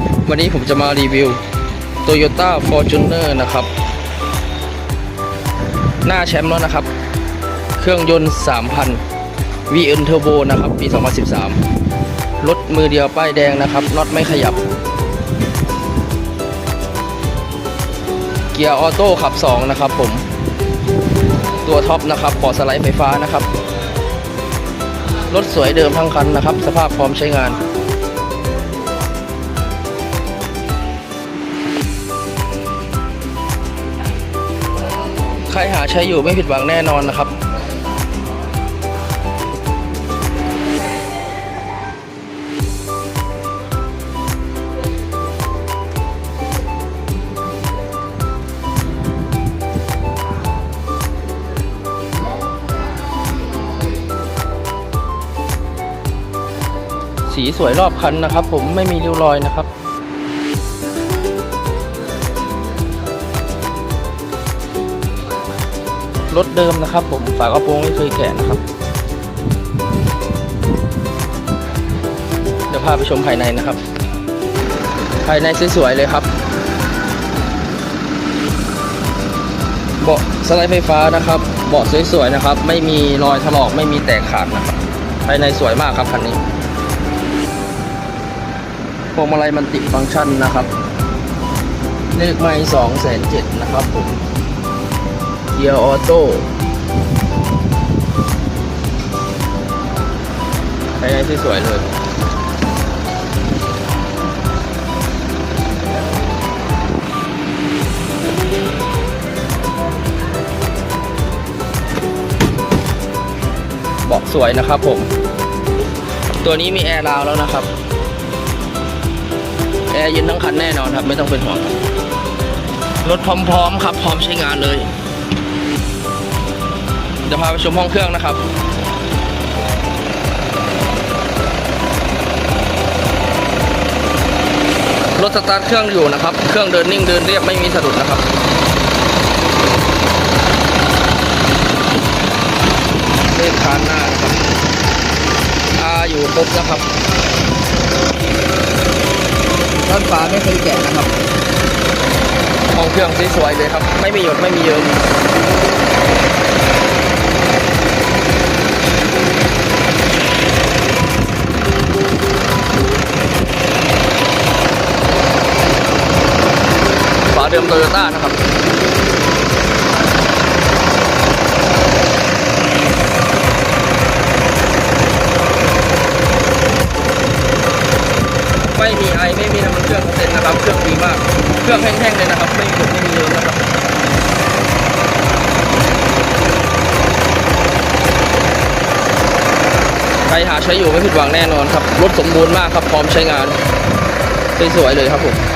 ครับ วันนี้ผมจะมารีวิว Toyota Fortuner นะครับ หน้าแชมป์แล้วนะครับ เครื่องยนต์ 3,000 VN Turbo นะครับ ปี 2013 รถมือเดียวป้ายแดงนะครับน็อตไม่ขยับ เกียร์ออโต้ขับ 2 นะครับผม ตัวท็อปนะครับปอดสไลด์ไฟฟ้านะครับ รถสวยเดิมทั้งคันนะครับ สภาพพร้อมใช้งาน ใครหาใช้อยู่ไม่ผิดหวังแน่นอนนะครับ สีสวยรอบคันนะครับ ผมไม่มีริ้วรอยนะครับ รถเดิมนะครับผมฝากระโปรงไม่เคยแกะนะครับ เดี๋ยวพาไปชมภายในนะครับ ภายในสวยๆเลยครับเบาะสไลด์ไฟฟ้านะครับ เบาะสวยๆนะครับ ไม่มีรอยถลอกไม่มีแตกขาดนะครับ ภายในสวยมากครับคันนี้พวงมาลัยมันติดฟังก์ชันนะครับ เลขไม่สองแสนเจ็ดนะครับผม กียร์ออโต้ภายในสวยๆเลยเบาะสวยนะครับผม ตัวนี้มีแอร์ราวแล้วนะครับ แอร์เย็นทั้งคันแน่นอนครับ ไม่ต้องเป็นห่วงรถพร้อมๆครับ พร้อมใช้งานเลย ดี๋ยวพาไปชมห้องเครื่องนะครับรถสตาร์ทเครื่องอยู่นะครับ เครื่องเดินนิ่งเดินเรียบไม่มีสะดุดนะครับ เลขคานหน้านะครับอาอยู่ครบนะครับ ด้านฟ้าไม่เคยแกะนะครับ ห้องเครื่องสวยๆเลยครับ ไม่มีหยดไม่มีเยิ้ม เดิมโตโยต้านะครับไม่มีไอไม่มีน้ำมันเครื่องเซ็นนะครับ เครื่องดีมาก เครื่องแห้งๆเลยนะครับ ไม่มีหยดไม่มีเยิ้มนะครับใครหาใช้อยู่ไม่ผิดหวังแน่นอนครับ รถสมบูรณ์มากครับ พร้อมใช้งานสวยๆเลยครับผม